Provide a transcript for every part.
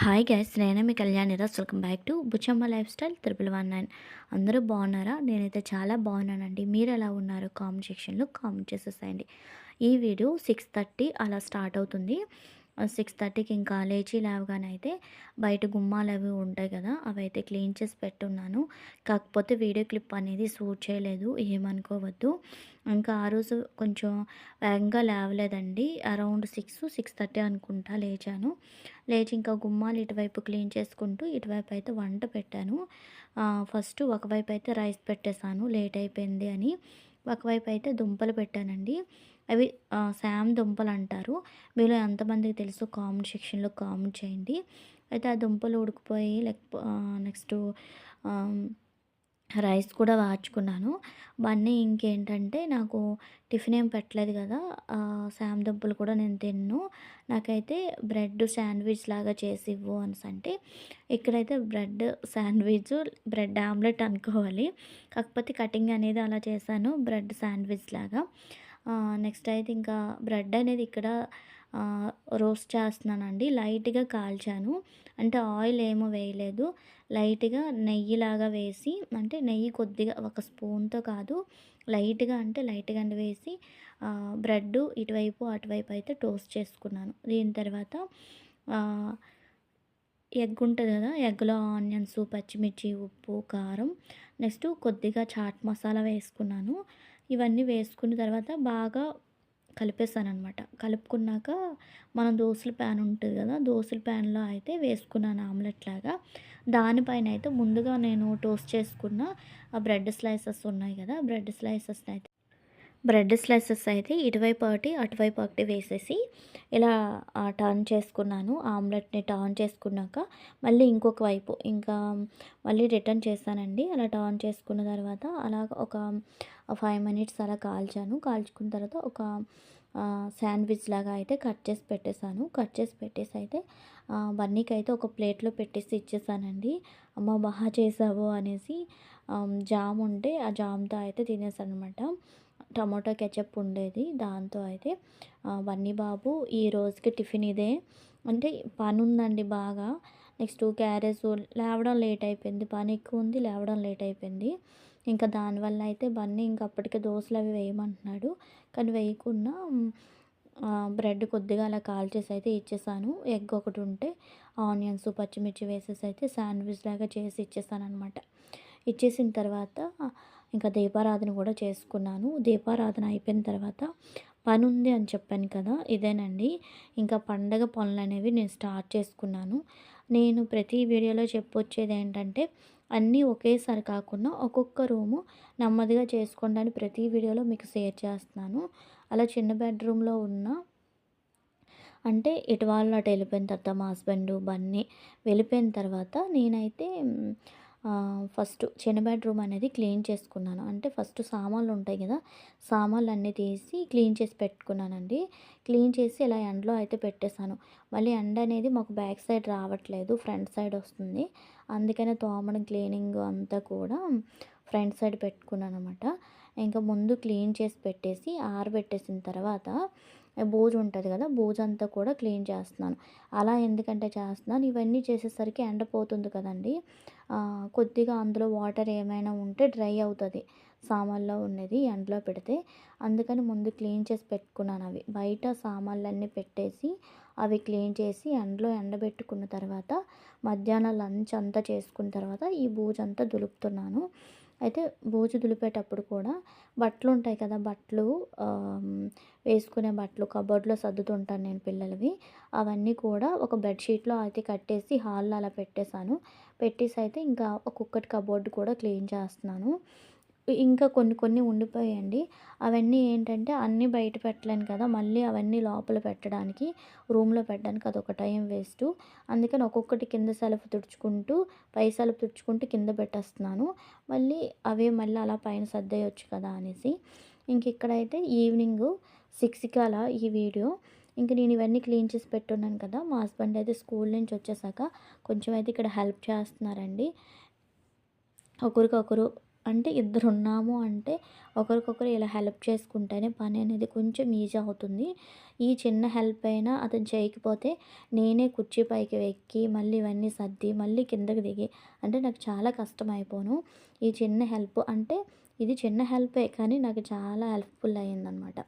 Hi guys నేను మీ Kalyani Raj. Welcome back to Buchamma lifestyle triple one nine అందరూ బాగున్నారా? నేనైతే చాలా బాగున్నానండి. మీరు ఎలా ఉన్నారు? కామెంట్ సెక్షన్లో కామెంట్ చేసేసాయండి. ఈ వీడియో సిక్స్ థర్టీ అలా స్టార్ట్ అవుతుంది. సిక్స్ థర్టీకి ఇంకా లేచి లేవగానే అయితే బయట గుమ్మాలు అవి ఉంటాయి కదా అవి అయితే క్లీన్ చేసి పెట్టున్నాను. కాకపోతే వీడియో క్లిప్ అనేది షూట్ చేయలేదు ఏమనుకోవద్దు. ఇంకా ఆ రోజు కొంచెం వేగంగా లేవలేదండి అరౌండ్ సిక్స్ సిక్స్ థర్టీ అనుకుంటా లేచాను. లేచి ఇంకా గుమ్మాలు ఇటువైపు క్లీన్ చేసుకుంటూ ఇటువైపు అయితే వంట పెట్టాను. ఫస్ట్ ఒకవైపు అయితే రైస్ పెట్టేశాను లేట్ అయిపోయింది అని. ఒకవైపు అయితే దుంపలు పెట్టానండి. అవి శామ్ దుంపలు అంటారు. మీలో ఎంతమందికి తెలుసు? కామెంట్ సెక్షన్లో కామెంట్ చేయండి. అయితే ఆ దుంపలు ఉడికిపోయి లేకపో నెక్స్ట్ రైస్ కూడా వాచుకున్నాను బన్నీ ఇంకేంటంటే నాకు టిఫిన్ ఏం పెట్టలేదు కదా శామ్ దుంపలు కూడా నేను తిన్ను. నాకైతే బ్రెడ్ శాండ్విచ్ లాగా చేసి ఇవ్వు అని అంటే ఇక్కడైతే బ్రెడ్ శాండ్విచ్ బ్రెడ్ ఆమ్లెట్ అనుకోవాలి. కాకపోతే కటింగ్ అనేది అలా చేశాను బ్రెడ్ శాండ్విచ్ లాగా. నెక్స్ట్ అయితే ఇంకా బ్రెడ్ అనేది ఇక్కడ రోస్ట్ చేస్తున్నానండి. లైట్గా కాల్చాను. అంటే ఆయిల్ ఏమో వేయలేదు. లైట్గా నెయ్యిలాగా వేసి అంటే నెయ్యి కొద్దిగా ఒక స్పూన్తో కాదు లైట్గా అంటే లైట్గా వేసి బ్రెడ్ ఇటువైపు అటువైపు అయితే టోస్ట్ చేసుకున్నాను. దీని తర్వాత ఎగ్ ఉంటుంది కదా ఎగ్లో ఆనియన్స్ పచ్చిమిర్చి ఉప్పు కారం నెక్స్ట్ కొద్దిగా చాట్ మసాలా వేసుకున్నాను. ఇవన్నీ వేసుకున్న తర్వాత బాగా కలిపేసాను అనమాట కలుపుకున్నాక మనం దోశల ప్యాన్ ఉంటుంది కదా దోశల ప్యాన్లో అయితే వేసుకున్నాను ఆమ్లెట్ లాగా. దానిపైన అయితే ముందుగా నేను టోస్ట్ చేసుకున్న ఆ బ్రెడ్ స్లైసెస్ ఉన్నాయి కదా బ్రెడ్ స్లైసెస్ని అయితే బ్రెడ్ స్లైసెస్ అయితే ఇటువైపు ఒకటి అటువైపు ఒకటి వేసేసి ఇలా టర్న్ చేసుకున్నాను. ఆమ్లెట్ని టర్న్ చేసుకున్నాక మళ్ళీ ఇంకొక వైపు ఇంకా మళ్ళీ రిటర్న్ చేస్తానండి అలా టర్న్ చేసుకున్న తర్వాత అలా ఒక ఫైవ్ మినిట్స్ అలా కాల్చాను. కాల్చుకున్న తర్వాత ఒక శాండ్విచ్ లాగా అయితే కట్ చేసి పెట్టేశాను. కట్ చేసి పెట్టేసి అయితే బన్నీకి అయితే ఒక ప్లేట్లో పెట్టేసి ఇచ్చేసానండి అమ్మ బాగా చేసావు అనేసి జామ్ ఉంటే ఆ జామ్తో అయితే తినేసాను అనమాట టమోటా కెచప్ ఉండేది దాంతో అయితే బన్నీ బాబు ఈ రోజుకి టిఫిన్ ఇదే. అంటే పని ఉందండి బాగా. నెక్స్ట్ క్యారెస్ లేవడం లేట్ అయిపోయింది పని ఎక్కువ ఉంది లేవడం లేట్ అయిపోయింది. ఇంకా దానివల్ల అయితే బన్నీ ఇంక అప్పటికే దోశలు అవి వేయమంటున్నాడు. కానీ వేయకుండా బ్రెడ్ కొద్దిగా అలా కాల్చేసి అయితే ఇచ్చేసాను. ఎగ్ ఒకటి ఉంటే ఆనియన్స్ పచ్చిమిర్చి వేసేసి అయితే శాండ్విచ్ లాగా చేసి ఇచ్చేసాను అనమాట ఇచ్చేసిన తర్వాత ఇంకా దీపారాధన కూడా చేసుకున్నాను. దీపారాధన అయిపోయిన తర్వాత పని ఉంది అని చెప్పాను కదా ఇదేనండి. ఇంకా పండగ పనులు అనేవి నేను స్టార్ట్ చేసుకున్నాను. నేను ప్రతి వీడియోలో చెప్పొచ్చేది ఏంటంటే అన్నీ ఒకేసారి కాకుండా ఒక్కొక్క రూము నెమ్మదిగా చేసుకోండి ప్రతి వీడియోలో మీకు షేర్ చేస్తున్నాను. అలా చిన్న బెడ్రూమ్లో ఉన్న అంటే ఇటు వాళ్ళు అటు వెళ్ళిపోయిన తర్వాత మా హస్బెండ్ బన్నీ వెళ్ళిపోయిన తర్వాత నేనైతే ఫస్ట్ చిన్న బెడ్రూమ్ అనేది క్లీన్ చేసుకున్నాను. అంటే ఫస్ట్ సామాన్లు ఉంటాయి కదా సామాన్లు అన్నీ తీసి క్లీన్ చేసి పెట్టుకున్నానండి. క్లీన్ చేసి ఇలా ఎండలో అయితే పెట్టేశాను. మళ్ళీ ఎండ అనేది మాకు బ్యాక్ సైడ్ రావట్లేదు ఫ్రంట్ సైడ్ వస్తుంది. అందుకనే తోమడం క్లీనింగ్ అంతా కూడా ఫ్రంట్ సైడ్ పెట్టుకున్నాను అనమాట ఇంకా ముందు క్లీన్ చేసి పెట్టేసి ఆరబెట్టేసిన తర్వాత బూజు ఉంటుంది కదా బూజు అంతా కూడా క్లీన్ చేస్తున్నాను. అలా ఎందుకంటే చేస్తున్నాను. ఇవన్నీ చేసేసరికి ఎండపోతుంది కదండి. కొద్దిగా అందులో వాటర్ ఏమైనా ఉంటే డ్రై అవుతుంది సామాన్లో ఉన్నది ఎండలో పెడితే. అందుకని ముందు క్లీన్ చేసి పెట్టుకున్నాను అవి. బయట సామాన్లన్నీ పెట్టేసి అవి క్లీన్ చేసి ఎండలో ఎండబెట్టుకున్న తర్వాత మధ్యాహ్నం లంచ్ అంతా చేసుకున్న తర్వాత ఈ బూజంతా అంతా దులుపుతున్నాను. అయితే బూజు దులిపేటప్పుడు కూడా బట్టలు ఉంటాయి కదా బట్టలు వేసుకునే బట్టలు కబోర్డ్లో సర్దుతుంటాను నేను పిల్లలవి. అవన్నీ కూడా ఒక బెడ్షీట్లో అయితే కట్టేసి హాల్లో అలా పెట్టేశాను. పెట్టేసి అయితే ఇంకా ఒక్కొక్కటి కబోర్డ్ కూడా క్లీన్ చేస్తున్నాను. ఇంకా కొన్ని కొన్ని ఉండిపోయాయండి. అవన్నీ ఏంటంటే అన్నీ బయట పెట్టలేను కదా మళ్ళీ అవన్నీ లోపల పెట్టడానికి రూమ్లో పెట్టడానికి అదొక టైం వేస్ట్. అందుకని ఒక్కొక్కటి కింద సెల్ఫ్ తుడుచుకుంటూ పై సెలఫ్ తుడుచుకుంటూ కింద పెట్టేస్తున్నాను. మళ్ళీ అవే మళ్ళీ అలా పైన సర్దేయొచ్చు కదా అనేసి. ఇంక ఇక్కడైతే ఈవినింగ్ సిక్స్కి అలా ఈ వీడియో. ఇంక నేను ఇవన్నీ క్లీన్ చేసి పెట్టున్నాను కదా మా హస్బెండ్ అయితే స్కూల్ నుంచి వచ్చేసాక కొంచెం అయితే ఇక్కడ హెల్ప్ చేస్తున్నారండి. ఒకరికొకరు అంటే ఇద్దరు ఉన్నాము అంటే ఒకరికొకరు ఇలా హెల్ప్ చేసుకుంటేనే పని అనేది కొంచెం ఈజీ అవుతుంది. ఈ చిన్న హెల్ప్ అయినా అతను చేయకపోతే నేనే కుర్చీ పైకి ఎక్కి మళ్ళీ ఇవన్నీ సర్ది మళ్ళీ కిందకి దిగి అంటే నాకు చాలా కష్టం అయిపోను ఈ చిన్న హెల్ప్ అంటే ఇది చిన్న హెల్పే కానీ నాకు చాలా హెల్ప్ఫుల్ అయ్యిందనమాట.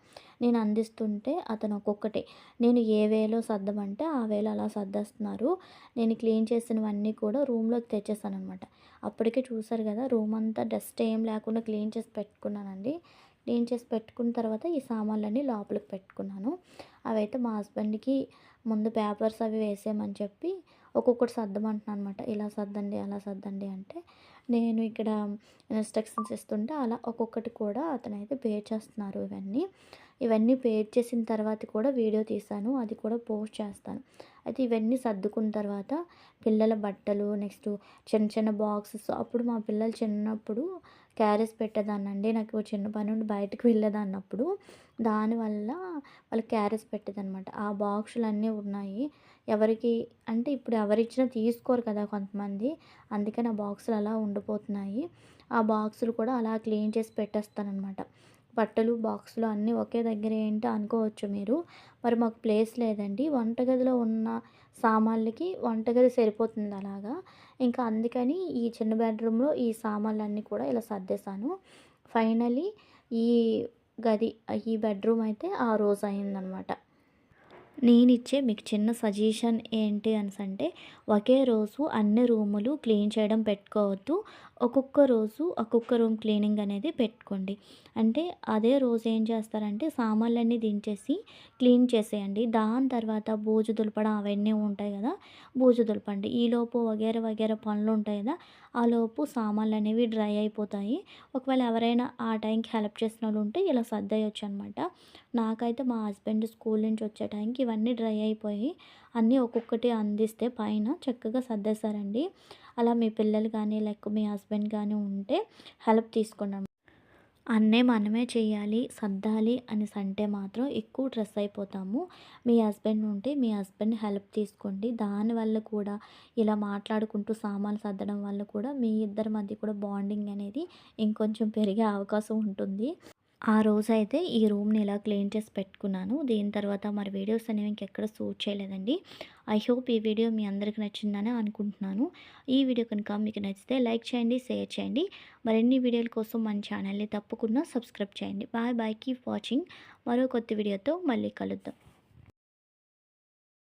నేను అందిస్తుంటే అతను ఒక్కొక్కటి. నేను ఏ వేలో సర్దమంటే ఆ వేలో అలా సర్దేస్తున్నారు. నేను క్లీన్ చేసినవన్నీ కూడా రూమ్లోకి తెచ్చేసాను అనమాట అప్పటికే చూసారు కదా రూమ్ అంతా డస్ట్ ఏం లేకుండా క్లీన్ చేసి పెట్టుకున్నానండి. క్లీన్ చేసి పెట్టుకున్న తర్వాత ఈ సామాన్లన్నీ లోపలికి పెట్టుకున్నాను. అవైతే మా హస్బెండ్కి ముందు పేపర్స్ అవి వేసేయమని చెప్పి ఒక్కొక్కటి సర్దమంటున్నాను అనమాట ఇలా సర్దండి అలా సర్దండి అంటే నేను ఇక్కడ ఇన్స్ట్రక్షన్స్ ఇస్తుంటే అలా ఒక్కొక్కటి కూడా అతనైతే పే చేస్తున్నారు ఇవన్నీ. ఇవన్నీ పే చేసిన తర్వాత కూడా వీడియో తీశాను అది కూడా పోస్ట్ చేస్తాను. అయితే ఇవన్నీ సర్దుకున్న తర్వాత పిల్లల బట్టలు నెక్స్ట్ చిన్న చిన్న బాక్సెస్ అప్పుడు మా పిల్లలు చిన్నప్పుడు క్యారేజ్ పెట్టేదాన్నండి. నాకు చిన్న పని నుండి బయటకు వెళ్ళేదాన్నప్పుడు దానివల్ల వాళ్ళు క్యారేజ్ పెట్టేదనమాట ఆ బాక్సులు అన్నీ ఉన్నాయి. ఎవరికి అంటే ఇప్పుడు ఎవరిచ్చినా తీసుకోరు కదా కొంతమంది. అందుకని ఆ బాక్సులు అలా ఉండిపోతున్నాయి. ఆ బాక్సులు కూడా అలా క్లీన్ చేసి పెట్టేస్తానమాట బట్టలు బాక్సులు అన్నీ ఒకే దగ్గర ఏంటో అనుకోవచ్చు మీరు. మరి మాకు ప్లేస్ లేదండి. వంటగదిలో ఉన్న సామాన్లకి వంటగది సరిపోతుంది అలాగా. ఇంకా అందుకని ఈ చిన్న బెడ్రూమ్లో ఈ సామాన్లన్నీ కూడా ఇలా సర్దేశాను. ఫైనలీ ఈ గది ఈ బెడ్రూమ్ అయితే ఆ రోజు అయిందనమాట నేనిచ్చే మీకు చిన్న సజెషన్ ఏంటి అని అంటే ఒకే రోజు అన్ని రూములు క్లీన్ చేయడం పెట్టుకోవద్దు. ఒక్కొక్క రోజు ఒక్కొక్క రూమ్ క్లీనింగ్ అనేది పెట్టుకోండి. అంటే అదే రోజు ఏం చేస్తారంటే సామాన్లన్నీ దించేసి క్లీన్ చేసేయండి. దాని తర్వాత బూజు దులపడం అవన్నీ ఉంటాయి కదా బూజు దులపండి. ఈలోపు వగేర వగేర పనులు ఉంటాయి కదా ఆ లోపు సామాన్లు అనేవి డ్రై అయిపోతాయి. ఒకవేళ ఎవరైనా ఆ టైంకి హెల్ప్ చేసిన వాళ్ళు ఉంటే ఇలా సర్దయ్యొచ్చు అనమాట నాకైతే మా హస్బెండ్ స్కూల్ నుంచి వచ్చే టైంకి ఇవన్నీ డ్రై అయిపోయి అన్నీ ఒక్కొక్కటి అందిస్తే పైన చక్కగా సర్దేశారండి అలా మీ పిల్లలు కానీ లేక మీ హస్బెండ్ కానీ ఉంటే హెల్ప్ తీసుకోండి. అన్నీ మనమే చేయాలి సర్దాలి అనేసి అంటే మాత్రం ఎక్కువ స్ట్రెస్ అయిపోతాము. మీ హస్బెండ్ ఉంటే మీ హస్బెండ్ హెల్ప్ తీసుకోండి. దానివల్ల కూడా ఇలా మాట్లాడుకుంటూ సామాన్లు సర్దడం వల్ల కూడా మీ ఇద్దరి మధ్య కూడా బాండింగ్ అనేది ఇంకొంచెం పెరిగే అవకాశం ఉంటుంది. ఆ రోజు అయితే ఈ రూమ్ని ఇలా క్లీన్ చేసి పెట్టుకున్నాను. దీని తర్వాత మరి వీడియోస్ అనేవి ఇంకెక్కడ సూట్ చేయలేదండి. ఐ హోప్ ఈ వీడియో మీ అందరికి నచ్చిందని అనుకుంటున్నాను. ఈ వీడియో కనుక మీకు నచ్చితే లైక్ చేయండి షేర్ చేయండి. మరిన్ని వీడియోల కోసం మన ఛానల్ని తప్పకుండా సబ్స్క్రైబ్ చేయండి. Bye bye. Keep watching. మరో కొత్త వీడియోతో మళ్ళీ కలుద్దాం.